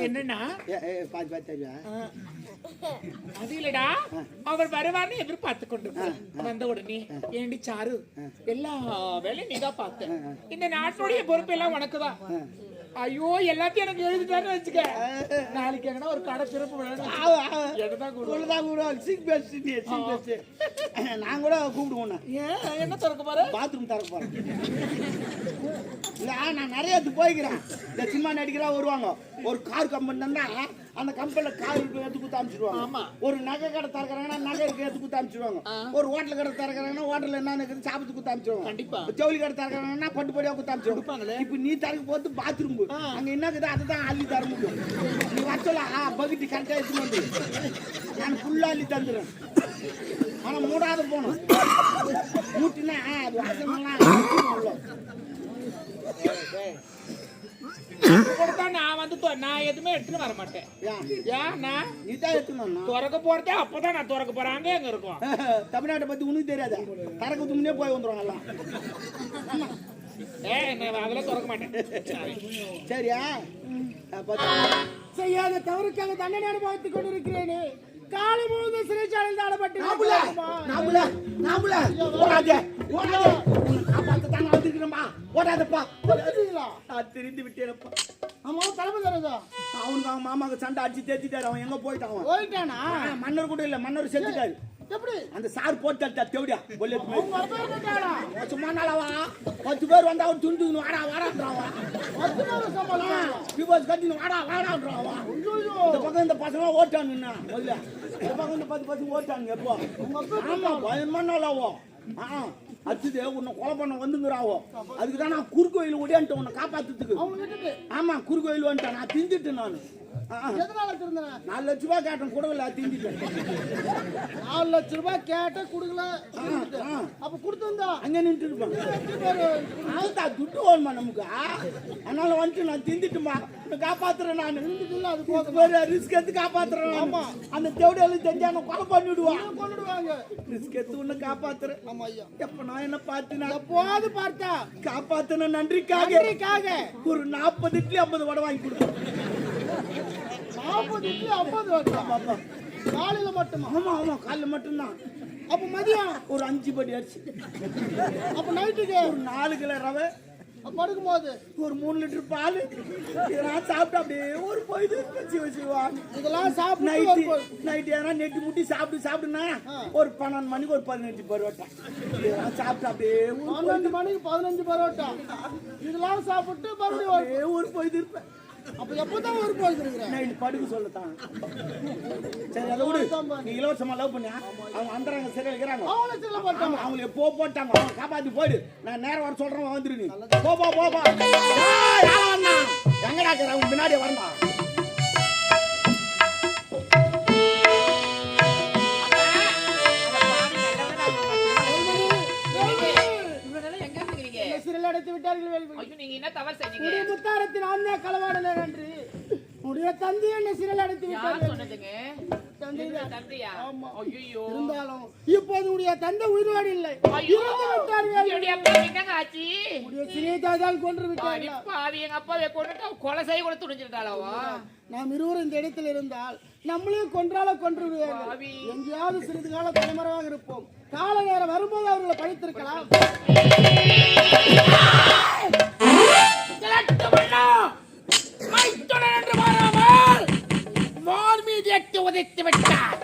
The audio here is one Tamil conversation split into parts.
என்னன்னா பாத்து பாத்து அது இல்லடா அவர் வருவார்னு எதிர்பார்த்து கொண்டு வந்த உடனே ஏண்டி சாரு எல்லா வேலையும் நீதான் பார்த்த. இந்த நாட்டுடைய பொறுப்பு எல்லாம் உனக்குதான் ஐயோ எல்லாத்தையும் எனக்கு எழுதிட்டாருன்னு வச்சுக்க. நாளைக்கு எங்கன்னா ஒரு கடை சிறப்பு நான் கூட கூப்பிடுவோம் என்ன திறக்க பாரு பாத்ரூம் திறக்க இல்ல நான் நிறைய இடத்துக்கு போய்க்கிறேன். இந்த சினிமா நடிக்கிறா வருவாங்க. ஒரு கார் கம்பெனி தந்தா அந்த கம்பெனில கார் எடுத்து குத்து அனுப்பிச்சிடுவாங்க. ஆமா. ஒரு நகை கடை திறக்கிறாங்கன்னா நகை இருக்கு எடுத்து குத்து அனுப்பிச்சிடுவாங்க. ஒரு ஹோட்டல் கடை திறக்கிறாங்கன்னா ஹோட்டல்ல என்ன இருக்குது சாப்பிட்டு குத்து அனுப்பிச்சிடுவாங்க. கண்டிப்பா. ஜவுளி கடை திறக்கிறாங்கன்னா பட்டு படியா குத்து அனுப்பிச்சிடுவாங்க. கொடுப்பாங்களே. இப்போ நீ திறக்க போது பாத்ரூம் அங்க என்ன இருக்குது அதை தான் அள்ளி தர முடியும். நீ வச்சல ஆ பக்கெட்டு கரெக்டா எடுத்துன்னு வந்து. நான் ஃபுல்லா அள்ளி தந்துடுறேன். ஆனா மூடாத போகணும். மூட்டினா அது கொடுத்தா நான் வந்து நான் எதுவுமே எடுத்துட்டு வர மாட்டேன். ஏன் ஏன் நான் நீ தான் எடுத்துணும் திறக்க போறதே அப்பதான் நான் திறக்க போறேன். அங்கே எங்க இருக்கும். தமிழ்நாட்டை பத்தி உனக்கு தெரியாத? கறக்கு முன்னே போய் வந்துருவாங்க எல்லாம். ஏ நான் அதெல்லாம் திறக்க மாட்டேன். சரியா? செய்யாத தவறுக்காக தண்டனை அனுபவித்துக் கொண்டிருக்கிறேனே. காலை முழுவதும் சிறைச்சாலையில் தாடப்பட்டு நாமுல நாமுல நாமுல ஓடாதே ஓடாதே. நான் வந்திருக்கிறேன்பா ஓடாதப்பா நான் திரிந்து விட்டேனப்பா. ஆமா தலைமை தரதா அவனுக்கு அவன்? மாமாக்கு சண்டை அடிச்சு தேத்திட்டாரு. அவன் எங்க போயிட்டான் போயிட்டானா? மன்னர் கூட இல்ல மன்னர் செத்துட்டாரு. எப்படி? அந்த சார் போட்டு தேவடியா சும்மா நாளவா பத்து பேர் வந்தா அவன் துண்டு வாடா வாடான்றாவா பத்து சம்பளம் பிபாஸ் கட்டின்னு வாடா வாடான்றாவா இந்த பக்கம் இந்த பசங்க ஓட்டானுன்னா முதல்ல. இந்த பக்கம் இந்த பத்து பசங்க ஓட்டானுங்க எப்போ? ஆமா பயமா நாளாவோ ஆ. அடுத்தது உன்னை கொலை பண்ண வந்துங்கிறாவோ. அதுக்கு தான் நான் குறுக்கோயில் ஓடியான்ட்டேன் உன்னை காப்பாத்துறதுக்கு. ஆமா குறுக்கோயில் வந்துட்டேன் நான் திஞ்சிட்டேன் நான். எதனால திருந்தன? நாலு லட்ச ரூபாய் கேட்டேன் கொடுக்கல திஞ்சிட்டேன் நாலு லட்ச ரூபாய் கேட்ட குடுக்கல. அப்ப கொடுத்திருந்தா அங்கே நின்று இருப்பேன் துட்டு வேணுமா நமக்கு? அதனால வந்துட்டு நான் திந்துட்டுமா? காப்பாத்துறேன் நான். அது ஒரு ரிஸ்க் எடுத்து காப்பாத்துறேன் ஆமா. அந்த தேவடியாலும் தெரிஞ்சா நான் கொலை பண்ணிடுவான் கொண்டுடுவாங்க ரிஸ்க் எடுத்து உன்னை காப்பாத்துறேன். ஆமா ஐயா. எப்ப நான் என்ன பார்த்து நான் எப்போது பார்த்தா? காப்பாத்தின நன்றிக்காக. நன்றிக்காக. ஒரு நாற்பது இட்லி ஐம்பது வடை வாங்கி கொடுப்பேன் நாற்பது இட்லி ஐம்பது வருஷம் காலையில மட்டுமா ஆமா ஆமா காலைல மட்டும்தான். அப்ப மதியம் ஒரு அஞ்சு படி அரிசி. அப்ப நைட்டுக்கு ஒரு நாலு கிலோ ரவை. படுக்கும் போது ஒரு மூணு லிட்டர் பால். இதெல்லாம் சாப்பிட்டு அப்படியே ஒரு போயிது சிவ சிவா இதெல்லாம் சாப்பிட்டு நைட்டு நைட்டு ஏன்னா நெட்டு முட்டி சாப்பிட்டு சாப்பிடுனா ஒரு பன்னெண்டு மணிக்கு ஒரு பதினஞ்சு பருவட்டா இதெல்லாம் சாப்பிட்டு அப்படியே பன்னெண்டு மணிக்கு பதினஞ்சு பரோட்டா. இதெல்லாம் சாப்பிட்டு மறுபடியும் ஒரு போயிது இருப்பேன். அப்ப எப்பதான் ஒரு இருக்கிறேன் படுக்க சொல்லத்தான். சரி அதை விடு. நீ இலவசமா லவ் பண்ணியா? அவங்க அந்தராங்க சரி வைக்கிறாங்க. அவங்கள சில போட்டோம் ஆமா, அவங்களை எப்போ போட்டாங்க. அவங்க காப்பாத்தி போயிடு. நான் நேரம் வர சொல்றேன் வந்துரு நீ. போ போ போ போ. ஏய், யாரா வந்தா? எங்கடா இருக்கிற? அவங்க பின்னாடி வரமா அடைத்து விட்டார்கள் வேல்வி நீங்க என்ன தவறு செஞ்சீங்க? உடைய முத்தாரத்தின் ஆன்மா களவாடனர் என்று உடைய தந்தை என்னை சிறையில் அடைத்து விட்டார்கள்? இருந்தாலும் இப்போது உடைய தந்தை உயிரோடு இல்லை இறந்து விட்டார்கள் கொன்று விட்டார்கள் எங்க அப்பாவை கொலை செய்ய கூட துணிஞ்சிருந்தாளவா நாம் இருவரும் இந்த இடத்தில் இருந்தால் நம்மளையும் கொன்றால கொன்று விடுவார்கள். எங்கேயாவது சிறிது கால தலைமறைவாக இருப்போம் கால நேரம் வரும்போது அவர்களை பழித்திருக்கலாம் மீது விட்டார்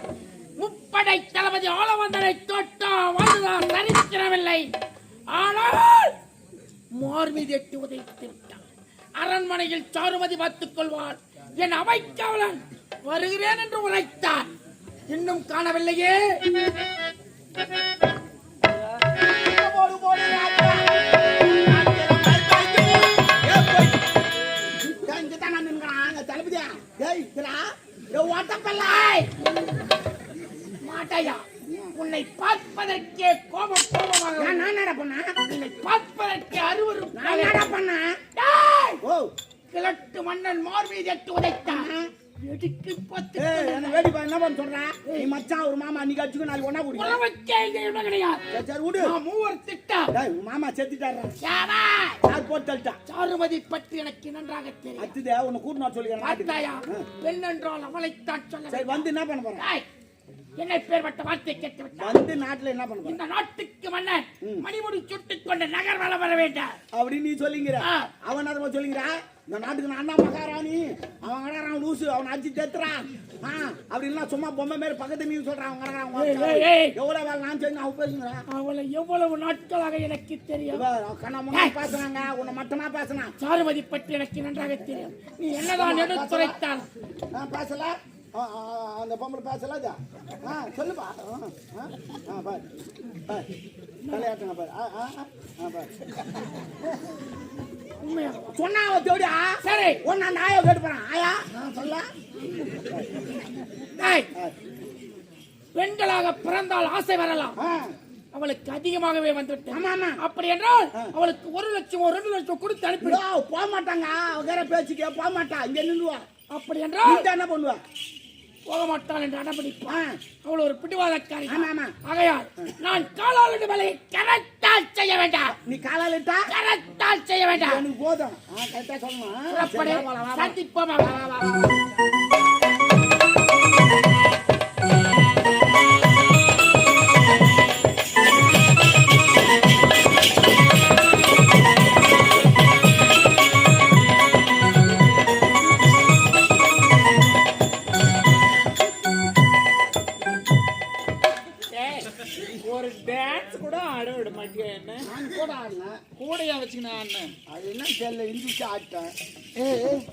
முப்படை தளபதி ஆளவந்தனை தொட்டா வாழ்ந்தார் சரித்திரமில்லை ஆனால் மார் மீது எட்டு உதைத்து விட்டார் அரண்மனையில் சாருமதி பார்த்துக் கொள்வாள் என் அவைக்காவலன் வருகிறேன் என்று உழைத்தார் இன்னும் காணவில்லையே போடு போடு தளபதியா ஏய் இதுடா மாட்டையா உன்னை பார்ப்பதற்கே கோபம் கோபமாக நான் நான் என்னடா பண்ணா? உன்னை பார்ப்பதற்கே நான் அருவருப்பாக என்னடா பண்ணா கிழட்டு மன்னன் மார்மீது எட்டு உதைத்தான். என்ன வேடி பா என்ன பண்ண சொல்ற? நீ மச்சான் ஒரு மாமா அன்னைக்கு அடிச்சுக்கோ நாளைக்கு இங்க இடம் கிடையாது. சரி, விடு. மூவர் உன் மாமா செத்துட்டாரா யாரா? போட்டு சாருமதி பற்றி எனக்கு நன்றாக தெரியும். அத்துதே உன்னை கூட்டு நான் சொல்லிக்கிறேன். பெண் என்றால் அவளைத்தான் சொல்ல சரி வந்து என்ன பண்ண போறேன் என்னை பேர்பட்ட வார்த்தை கேட்டு வந்து நாட்டுல என்ன பண்ண போறேன் இந்த நாட்டுக்கு மன்னன் மணிமுடி சுட்டுக் கொண்டு நகர் வள வர வேண்டாம். அப்படின்னு நீ சொல்லிங்கிற. அவன் அதை சொல்லிக்கிறா இந்த நாட்டுக்கு நான் தான் மகாராணி. அவன் கடறான் லூசு அவன் அடிச்சு தேத்துறான் ஆ அப்படின்லாம் சும்மா பொம்மை மாரி பக்கத்து நீ சொல்றான் அவன் கடறான். எவ்வளவு வேலை நான் செஞ்சு அவன் பேசுங்கிறான் அவளை எவ்வளவு நாட்களாக எனக்கு தெரியும்? கண்ணா முன்னா பேசுனாங்க உன்னை மட்டமா பேசுனான் சாருமதி பற்றி எனக்கு நன்றாக தெரியும். நீ என்னதான் எடுத்துரைத்தால்? ஆ, பேசல அந்த பொம்பளை பேசல? ஆ சொல்லுப்பா. ஆ, பாரு. தலையாட்டுங்க பாரு. ஆ, ஆ, பாரு. உண்மையா? சொன்னா அவ தேடியா சரி ஒன்னா நாயை கேட்டு போறான். ஆயா? நான் சொல்ல? பெண்களாக பிறந்தால் ஆசை வரலாம். அவளுக்கு அதிகமாகவே வந்துவிட்டு ஆமா ஆமா. அப்படி என்றால் அவளுக்கு ஒரு லட்சம் ரெண்டு லட்சம் கொடுத்து அனுப்பிடு. ஐயோ, போக மாட்டாங்க. வேற பேச்சுக்கே போக மாட்டா. இங்க நின்றுவா அப்படி என்றால் என்ன பண்ணுவா? போக மாட்டாள் என்று அடம்பிடிப்பான் அவள் ஒரு பிடிவாதக்காரி. ஆமா. ஆகையால் நான் காலாளி வேலையை கரெக்டால் செய்ய வேண்டாம். நீ காலால இட்டா? கரெக்டால் செய்ய வேண்டாம். எனக்கு போதும். கரெக்டா சொல்லணும். சந்திப்போம் கூட ஆடினேன் கூடையா வச்சுக்கினா அது என்ன தெரியல இந்துச்சு ஆட்டேன்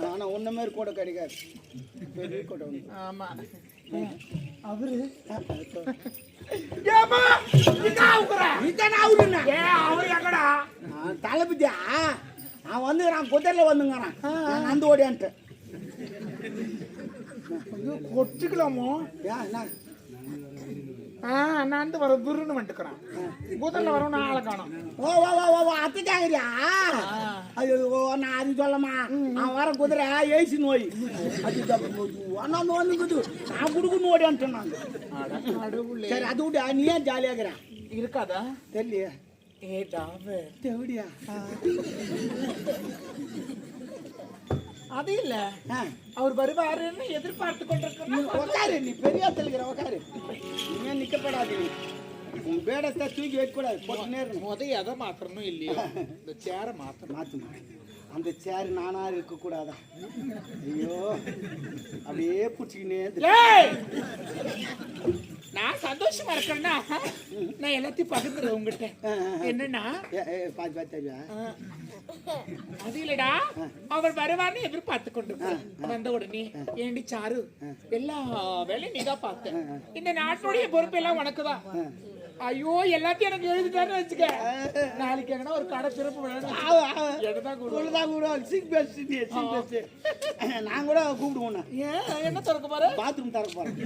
ஆனா ஒன்ன மாதிரி கூட கிடைக்காது. பெரிய கூட வந்து ஆமா. அவரு ஏ தளபதியா? அவன் வந்துக்கிறான் குதிரையில வந்துங்கிறான் நான் அந்த ஓடியான்ட்டு. கொச்சுக்கலாமோ ஏன் என்ன? ஆ நான் வந்து வர துருன்னு வந்துக்கிறேன். முதல்ல வரும் ஆளை காணும் ஓ ஓ ஓ ஓ, அத்தைக்காங்கறியா ஐயோ நான் அது சொல்லமா அவன் வர குதிரை ஏசி நோய் அது அண்ணா நோந்துக்குது நான் குடுக்குன்னு ஓடியான்ட்டேன் நான் கடவுளே சரி அது விட்டு நீ ஏன் ஜாலியா இருக்கிற இருக்காதா தெரியலையே எப்படியா அது இல்ல அவர் வருவாருன்னு எதிர்பார்த்து நீ கொண்டிருக்கிறேன் உக்காரு நீ பெரிய தெலுங்குற உக்காரு நீ ஏன் நிக்கப்படாது நீ உன் பேடத்தை தூக்கி வைக்கக்கூடாது போட்டு நேரம் முத எதை மாத்தணும் இல்லையோ இந்த சேரை மாத்தணும் மாத்துமா அந்த சேர் நானா இருக்க கூடாதா ஐயோ அப்படியே பிடிச்சிக்கினே இரு. ஏய்! நான் சந்தோஷமா இருக்கேன்னா நான் எல்லாத்தையும் பகிர்ந்துறேன் உங்ககிட்ட என்னன்னா ஏ, ஏ, பாத்து பாத்து தெரியா அது இல்லடா அவர் வருவார்னு எதிர்பார்த்து கொண்டிருக்கேன் வந்த உடனே ஏண்டி சாரு எல்லா வேலையும் நீதான் பார்த்த இந்த நாட்டுடைய பொறுப்பு எல்லாம் உனக்குதான் ஐயோ எல்லாத்தையும் எனக்கு எழுதிட்டான்னு வச்சுக்க. நாளைக்கு எங்கன்னா ஒரு கடை திறப்பு நான் கூட கூப்பிடுவோம். ஏன்? என்ன திறக்க போற? பாத்ரூம் தர போறேன்.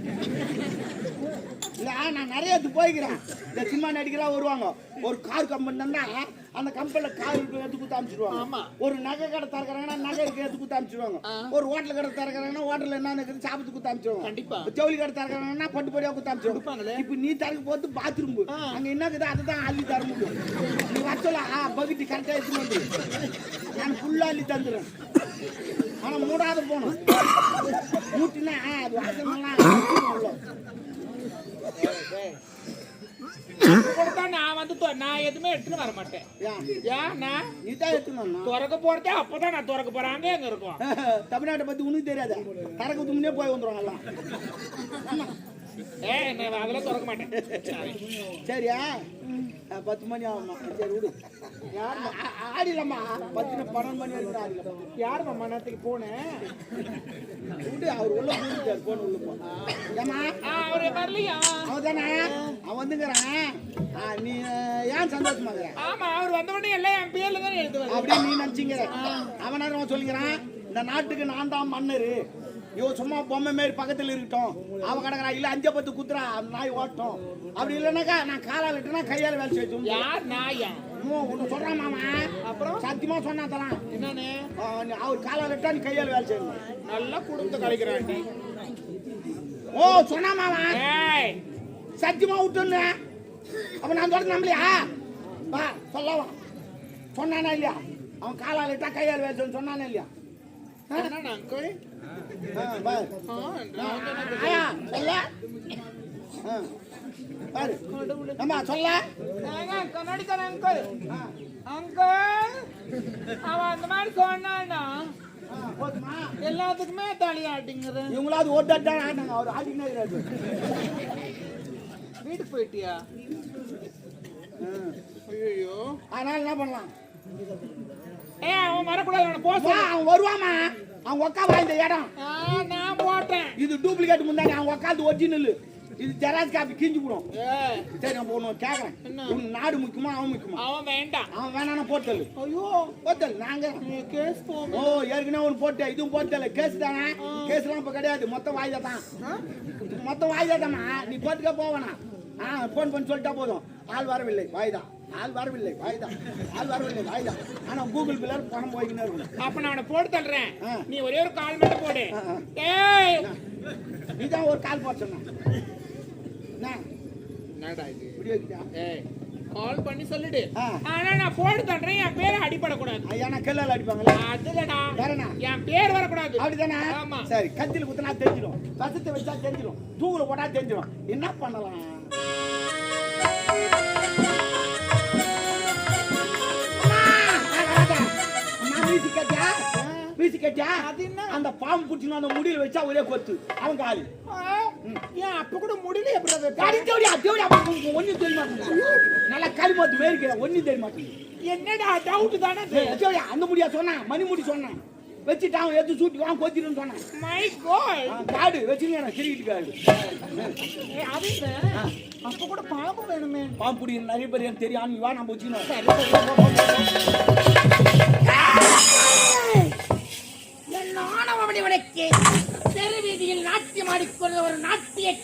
இல்ல நான் நிறைய போய்க்கிறேன். இந்த சினிமா நடிகரா வருவாங்க. ஒரு கார் கம்பெனி தந்தா அந்த கம்பெனில கார் எடுத்து குத்து அனுப்பிச்சிடுவாங்க ஆமா. ஒரு நகை கடை திறக்கிறாங்கன்னா நகை இருக்கு எடுத்து குத்து அனுப்பிச்சிடுவாங்க ஒரு ஹோட்டல் கடை திறக்கிறாங்கன்னா ஹோட்டல்ல என்ன இருக்குது சாப்பிட்டு குத்து அனுப்பிச்சிடுவாங்க கண்டிப்பா. ஜவுளி கடை திறக்கிறாங்கன்னா பட்டு படியா கொடுப்பாங்களே. அனுப்பிச்சிடுவாங்க இப்போ நீ திறக்க போது பாத்ரூம் அங்க என்ன இருக்குது அதை தான் அள்ளி தர முடியும். நீ வச்சல ஆ பகுதி கரெக்டா எடுத்துன்னு வந்து. நான் ஃபுல்லா அள்ளி தந்துடுறேன். ஆனா மூடாத போகணும் மூட்டினா அது. கொடுத்தா நான் வந்து நான் எதுவுமே எடுத்துன்னு வர மாட்டேன். ஏன்? ஏன் நான்? நீ தான் எடுத்துன்னு திறக்க போறதே அப்பதான் நான் திறக்க போறேன். அங்கே எங்க இருக்கும்? தமிழ்நாட்டை பத்தி உனக்கு தெரியாது? தரக்கு முன்னே போய் வந்துடும் நான் அதெல்லாம் திறக்க மாட்டேன். சரி. சரியா? பத்து மணி ஆகுமா சரி விடு. யார் ஆடிலம்மா. பத்து பன்னெண்டு மணி வரைக்கும் ஆடிலாம் யார் மாமா நேரத்துக்கு போனேன் விடு அவர் உள்ள போட்டுட்டார் போன உள்ள போ. ஏமா அவரு வரலையா? அவன் தானே அவன் வந்துங்கிறான் நீ ஏன் சந்தோஷமா ஆமா அவர் வந்த உடனே எல்லாம் என் பேர்ல தான் எழுதுவாரு. அப்படியே நீ நினைச்சிங்கிற அவன் நேரம் சொல்லிக்கிறான்? இந்த நாட்டுக்கு நான் தான் மன்னரு. இவ சும்மா பொம்மை மாரி பக்கத்துல இருக்கட்டும். அவ கிடக்குறா இல்ல அஞ்ச பத்து குத்துறா அந்த நாய் ஓட்டும். அப்படி இல்லைனாக்கா நான் காலால் இட்டுனா கையால வேலை செய்ய யார் நாயா? ஒண்ணு சொல்றான் மாமா. அப்புறம்? சத்தியமா சொன்னாதலாம் என்னன்னு? அவர் காலால் விட்டா நீ கையால் வேலை செய்யணும். நல்லா குடும்பத்தை கழிக்கிறாண்டி ஓ சொன்னா மாமா. ஏய். சத்தியமா விட்டுன்னு அப்ப நான் சொல்றது நம்பலையா? வா சொல்லவா? சொன்னானா இல்லையா? அவன் காலால் விட்டா கையால் வேலை சொன்னானே இல்லையா? அங்கிள்? அம்மா சொல்ல கண்ணாடி தானே அங்கிள் அங்கிள் அவன் அந்த மாதிரி சொன்னான்னா எல்லாத்துக்குமே தலையாட்டிங்கிற இவங்களாவது ஓட்டாட்டா ஆட்டாங்க அவர் இருக்கிறாரு வீட்டுக்கு போயிட்டியா ஐயோ அதனால என்ன பண்ணலாம் ஏ அவன் வரக்கூடாது அவனை சொல்லு. அவன் வருவாமா அவன் உக்காவா இந்த இடம். நான் போட்டேன். இது டூப்ளிகேட் முந்தானே அவன் உக்காந்து ஒரிஜினல் இது ஜெராக்ஸ் காப்பி கிஞ்சி போடும். சரி நான் ஒன்று கேட்கறேன்? உன் நாடு முக்கியமா அவன் முக்கியமா? அவன் வேண்டாம். அவன் வேணானா போட்டல் ஐயோ. போட்டல் நாங்க. கேஸ் ஓ ஏற்கனவே ஒன்று போட்டேன். இதுவும் போட்டல கேஸ் தானே? கேஸ்லாம் இப்போ கிடையாது. மொத்தம் வாய்தா தான் மொத்தம் வாய்தா தாம்மா நீ போட்டுக்க போவேனா? ஆ ஃபோன் பண்ணி சொல்லிட்டா போதும். ஆள் வரவில்லை. வாய்தா ஆள் வரவில்லை வாய்தா. ஆள் வரவில்லை வாய்தா. ஆனால் கூகுள் பிள்ளை பணம் போய்க்கினே இருக்கணும் அப்ப நான் அவனை போட்டு தள்ளுறேன். நீ ஒரே ஒரு கால் மட்டும் போடு. ஏய் நீதான் ஒரு கால் போட சொன்ன. என்ன? என்னடா இது? ஏய் கால் பண்ணி சொல்லிடு. ஆனா நான் போட்டு தள்ளுறேன் என் பேரை அடிபடக்கூடாது. ஐயா கல்லால் அடிப்பாங்களா? அதுலடா. வேற என்ன? என் பேர் வரக்கூடாது. அப்படிதானே? ஆமா. சரி கத்தில குத்தினா தெரிஞ்சிடும் வசத்தை வச்சா தெரிஞ்சிடும் தூங்குல போட்டா தெரிஞ்சிடும் என்ன பண்ணலாம்? வீசி கட்டியா? அது என்ன? அந்த பாம்பு பிடிச்சின்னு அந்த முடியில வச்சா ஒரே கொத்து. அவன் காலி. ஏன் அப்ப கூட முடியல எப்படி காடி தேவடியா தேவடியா ஒன்னும் தெரிய மாட்டேங்குது. நல்லா களி மாத்து மேய்க்கிறேன் ஒன்னும் தெரிய மாட்டேங்குது. என்னடா டவுட் தானே அந்த முடியா சொன்னான் மணி முடி சொன்னான் வச்சுட்டு அவன் எடுத்து சூட்டி வாங்க கொத்திருன்னு சொன்னான். மை காட் ஆ, காடு கிரிக்கிட்டு காடு. அது. அப்ப கூட பாம்பு வேணுமே. பாம்பு நிறைய பேர் தெரியும். நீ வா நம்ம வச்சுக்கணும்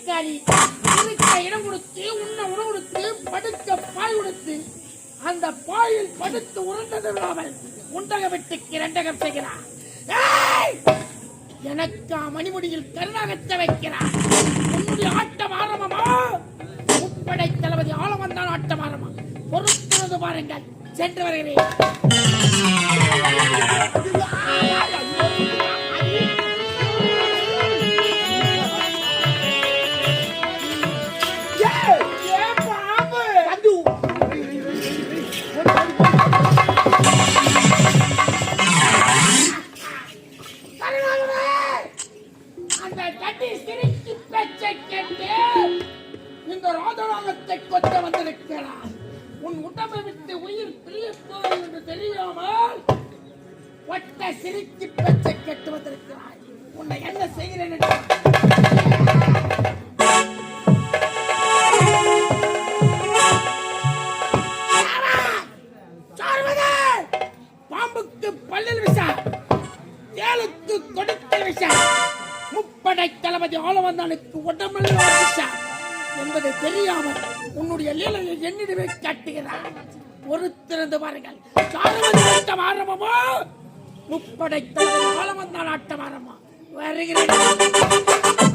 நாட்டியக்காரி இருக்க இடம் கொடுத்து உன்ன உணவு கொடுத்து படுக்க பாய் கொடுத்து அந்த பாயில் படுத்து உருண்டது விடாமல் உண்டக விட்டு கிரண்டகம் செய்கிறார். எனக்கு மணிமுடியில் கருணாகத்தை வைக்கிறார். உன்னுடைய ஆட்டம் ஆரம்பமா? முப்படை தளபதி ஆழவந்தான் ஆட்டம் ஆரம்பம். பொறுத்துறது பாருங்கள். சென்று வருகிறேன். காட்டுகிறார் பொறுத்திருந்து பாருங்கள். சார்வதி ஆட்டம் ஆரம்பமோ முப்படை தளபதி ஆளவந்தான் ஆட்டம் ஆரம்பம் வருகிறேன்.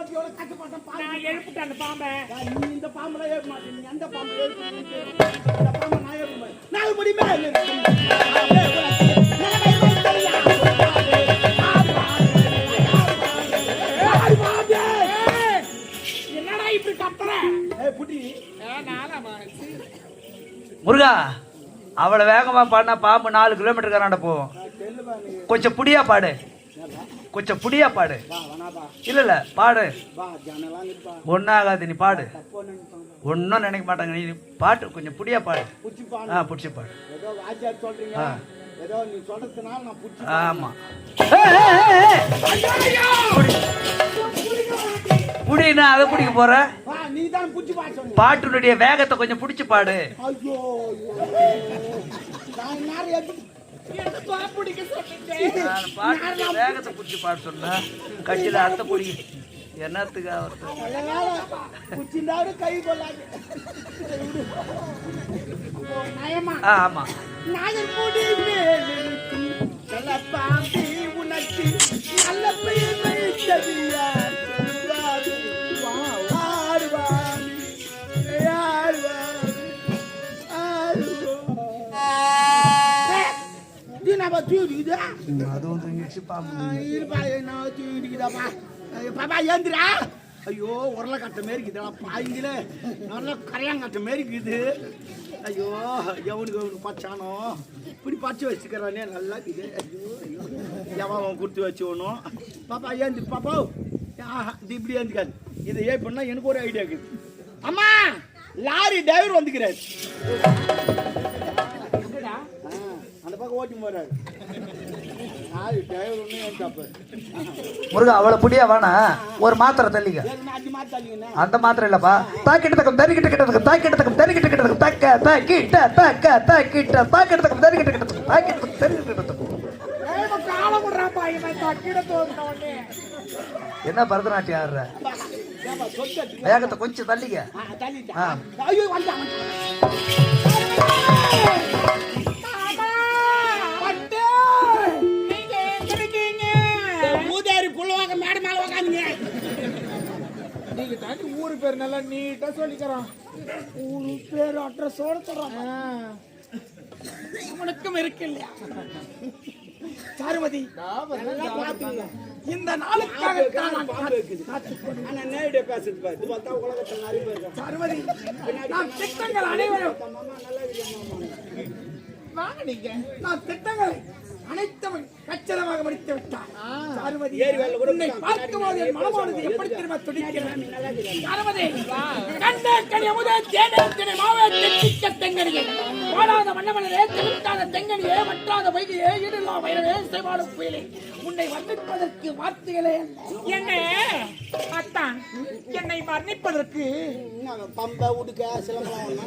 கஷ்டப்பட்டேன் பாம்பு நான் எழுப்பிட்டேன் அந்த பாம்பை. யா, நீ இந்த பாம்பெல்லாம் ஏற்க மாட்டேன். நீ எந்த பாம்பு இந்த பாம்பை நான் ஏற்க மாட்டேன். நாலு முடியுமே முருகா அவ்வளோ வேகமாக பாடினா பாம்பு நாலு கிலோமீட்டர் கராண்ட நீ கொஞ்சம் புடியா பாடு. கொஞ்சம் புடியா பாடு. இல்லை இல்லை பாடு. ஒன்றாகாது நீ பாடு. ஒன்றும் நினைக்க மாட்டாங்க நீ பாட்டு கொஞ்சம் புடியா பாடு. ஆ பிடிச்சி பாடு. ஆமா. புடினா அதை பிடிக்க போற? ஆ நீ தான் பிடிச்சி பாட சொன்ன. பாட்டுனுடைய வேகத்தை கொஞ்சம் பிடிச்சு பாடு. பாட்டுனுடைய வேகத்தை பிடிச்சு பாட சொன்னேன் கட்சியில அத்தை பிடி. என்னத்துக்கு பிடிச்சிருந்தாரு கை கொள்ளாது. ஆமா. உனக்கு நல்ல தூக்கிக்குதா அதுவும் தூங்கிடுச்சு பாம்பு இருப்பா என்ன தூக்கிக்குதாப்பா பாப்பா ஏந்திரா ஐயோ உருளை கட்ட மாரி இருக்குதுடா பாய்ங்களே நல்லா கரையாங்கட்ட மாரி இருக்குது ஐயோ எவனுக்கு அவனுக்கு பச்சானோ இப்படி பச்சை வச்சுக்கிறானே நல்லா இருக்குது ஐயோ ஐயோ எவன் கொடுத்து வச்சுக்கணும் பாப்பா ஏந்தி பாப்பா ஆஹா, இது இப்படி ஏந்திக்காது இதை ஏன் பண்ணா எனக்கு ஒரு ஐடியா இருக்குது அம்மா லாரி டிரைவர் வந்துக்கிறாரு. ஓட்டி போறாரு. முருகா அவ்வளவு புடியா வேணா ஒரு மாத்திரை தள்ளிங்கண்ணா அந்த மாத்திரை இல்லப்பா. தாக்கிட்ட தக்கம் தறிக்கிட்ட கிட்டதுக்கு தாக்கிட்ட தக்கம் தறிக்கிட்ட கிட்டதுக்கு தக்க தாக்கிட்ட தக்க தாக்கிட்ட தாக்கிட்ட தக்கம் தறிக்கிட்ட கிட்டதுக்கு தாக்கிட்ட தக்கம் தறிக்கிட்ட கிட்டதுக்கு காலம் விடுறாப்பா இவன் தக்கிட தோணுனே என்ன பரதநாட்டியம் ஆடுற. வேகத்தை கொஞ்சம் தள்ளிக்க. ஊரு பேர் நல்லா நீட்டா சொல்லிக்கிறோம் ஊரு பேரு அட்ரஸோட சொல்றாங்க. உனக்கும் இருக்கு இல்லையா சாருமதி. இந்த ஆனா நேரடியா பேசுறது பாரு. இது பார்த்தா உலகத்துல நிறைய பேர். சாருமதி நான் திட்டங்கள் அனைவரும்? வாங்க நீங்க நான் திட்டங்களை அனைத்தும் கச்சிதமாக முடித்து விட்டான் சாருமதி ஏரி வேலை கூட உன்னை பார்க்கும்போது என் மனமானது எப்படி திரும்ப துடிக்கிறது? சாருமதி கண்ட கனி அமுத தேனே தினை மாவே தெச்சிக்க தெங்கனியே. வாடாத மன்னவனே தெளிக்காத தெங்கனியே வற்றாத வைகையே ஈடில்லா வயலே செய்வாடும் புயலே. உன்னை வர்ணிப்பதற்கு வார்த்தைகளே இல்லை. என்ன? அத்தான். என்னை வர்ணிப்பதற்கு? என்ன, பம்பை, உடுக்க, சிலம்பலம் ஒண்ணா?